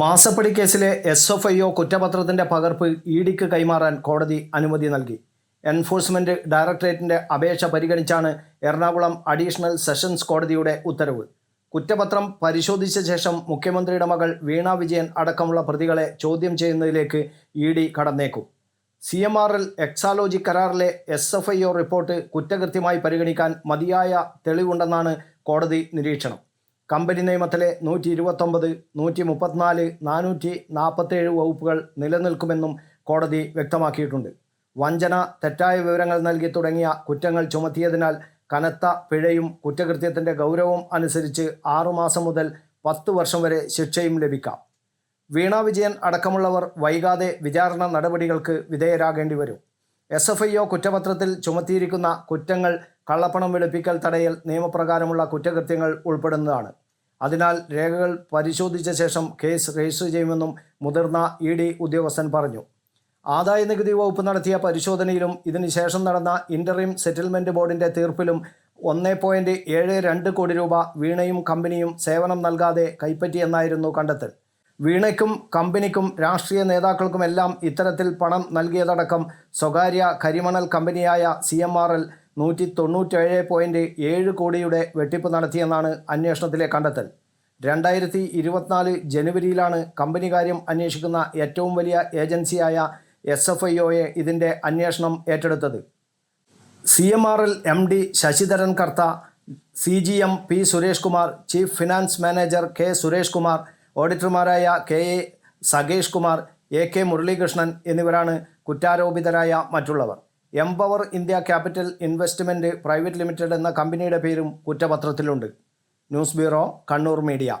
മാസപ്പടി കേസിലെ S F I O കുറ്റപത്രത്തിന്റെ പകർപ്പ് ഇഡിക്ക് ഡിക്ക് കൈമാറാൻ കോടതി അനുമതി നൽകി. എൻഫോഴ്സ്മെന്റ് ഡയറക്ടറേറ്റിന്റെ അപേക്ഷ പരിഗണിച്ചാണ് എറണാകുളം അഡീഷണൽ സെഷൻസ് കോടതിയുടെ ഉത്തരവ്. കുറ്റപത്രം പരിശോധിച്ച ശേഷം മുഖ്യമന്ത്രിയുടെ മകൾ വീണ വിജയൻ അടക്കമുള്ള പ്രതികളെ ചോദ്യം ചെയ്യുന്നതിലേക്ക് E D കടന്നേക്കും. C M R L Exalogic കരാറിലെ S F I O report കുറ്റകൃത്യമായി പരിഗണിക്കാൻ മതിയായ തെളിവുണ്ടെന്നാണ് കോടതി നിരീക്ഷണം. കമ്പനി നിയമത്തിലെ നൂറ്റി ഇരുപത്തൊമ്പത് നൂറ്റി മുപ്പത്തിനാല് നാനൂറ്റി നാൽപ്പത്തേഴ് വകുപ്പുകൾ നിലനിൽക്കുമെന്നും കോടതി വ്യക്തമാക്കിയിട്ടുണ്ട്. വഞ്ചന തെറ്റായ വിവരങ്ങൾ നൽകി തുടങ്ങിയ കുറ്റങ്ങൾ ചുമത്തിയതിനാൽ കനത്ത പിഴയും കുറ്റകൃത്യത്തിന്റെ ഗൗരവവും അനുസരിച്ച് ആറുമാസം മുതൽ പത്ത് വർഷം വരെ ശിക്ഷയും ലഭിക്കാം. വീണ വിജയൻ അടക്കമുള്ളവർ വൈകാതെ വിചാരണ നടപടികൾക്ക് വിധേയരാകേണ്ടി വരും എസ് എഫ് ഐ ഒ കുറ്റപത്രത്തിൽ ചുമത്തിയിരിക്കുന്ന കുറ്റങ്ങൾ കള്ളപ്പണം വെളുപ്പിക്കൽ തടയൽ നിയമപ്രകാരമുള്ള കുറ്റകൃത്യങ്ങൾ ഉൾപ്പെടുന്നതാണ്. അതിനാൽ രേഖകൾ പരിശോധിച്ച ശേഷം കേസ് രജിസ്റ്റർ ചെയ്യുമെന്നും മുതിർന്ന ഇ ഡി ഉദ്യോഗസ്ഥൻ പറഞ്ഞു. ആദായ നികുതി വകുപ്പ് നടത്തിയ പരിശോധനയിലും ഇതിനുശേഷം നടന്ന ഇന്ററിം സെറ്റിൽമെന്റ് ബോർഡിന്റെ തീർപ്പിലും ഒന്ന് പോയിന്റ് ഏഴ് രണ്ട് കോടി രൂപ വീണയും കമ്പനിയും സേവനം നൽകാതെ കൈപ്പറ്റിയെന്നായിരുന്നു കണ്ടെത്തൽ. വീണയ്ക്കും കമ്പനിക്കും രാഷ്ട്രീയ നേതാക്കൾക്കുമെല്ലാം ഇത്തരത്തിൽ പണം നൽകിയതടക്കം സ്വകാര്യ കരിമണൽ കമ്പനിയായ സി നൂറ്റി തൊണ്ണൂറ്റേഴ് പോയിന്റ് ഏഴ് കോടിയുടെ വെട്ടിപ്പ് നടത്തിയെന്നാണ് അന്വേഷണത്തിലെ കണ്ടെത്തൽ. രണ്ടായിരത്തി ഇരുപത്തിനാല് ജനുവരിയിലാണ് കമ്പനി കാര്യം അന്വേഷിക്കുന്ന ഏറ്റവും വലിയ ഏജൻസിയായ എസ് എഫ് ഐ ഒയെ ഇതിന്റെ അന്വേഷണം ഏറ്റെടുത്തത്. C M R L M D Sasidharan Kartha C G M P Suresh Kumar chief finance manager K Suresh Kumar ഓഡിറ്റർമാരായ K A Sakesh Kumar A K Muralikrishnan എന്നിവരാണ് കുറ്റാരോപിതരായ മറ്റുള്ളവർ. Empower India capital investment private limited എന്ന കമ്പനിയുടെ പേരും കുറ്റപത്രത്തിലുണ്ട്. News bureau Kannur media.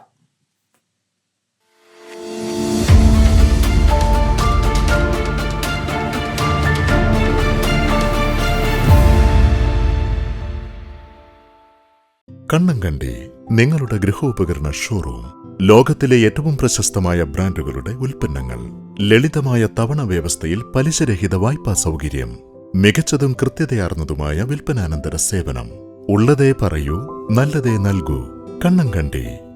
Kannankandi നിങ്ങളുടെ ഗൃഹോപകരണ showroom ലോകത്തിലെ ഏറ്റവും പ്രശസ്തമായ ബ്രാൻഡുകളുടെ ഉൽപ്പന്നങ്ങൾ ലളിതമായ തവണ വ്യവസ്ഥയിൽ പലിശരഹിത വായ്പാ സൗകര്യം മികച്ചതും കൃത്യതയാർന്നതുമായ വിൽപ്പനാനന്തര സേവനം. ഉള്ളതേ പറയൂ നല്ലതേ നൽകൂ. കണ്ണങ്കണ്ടി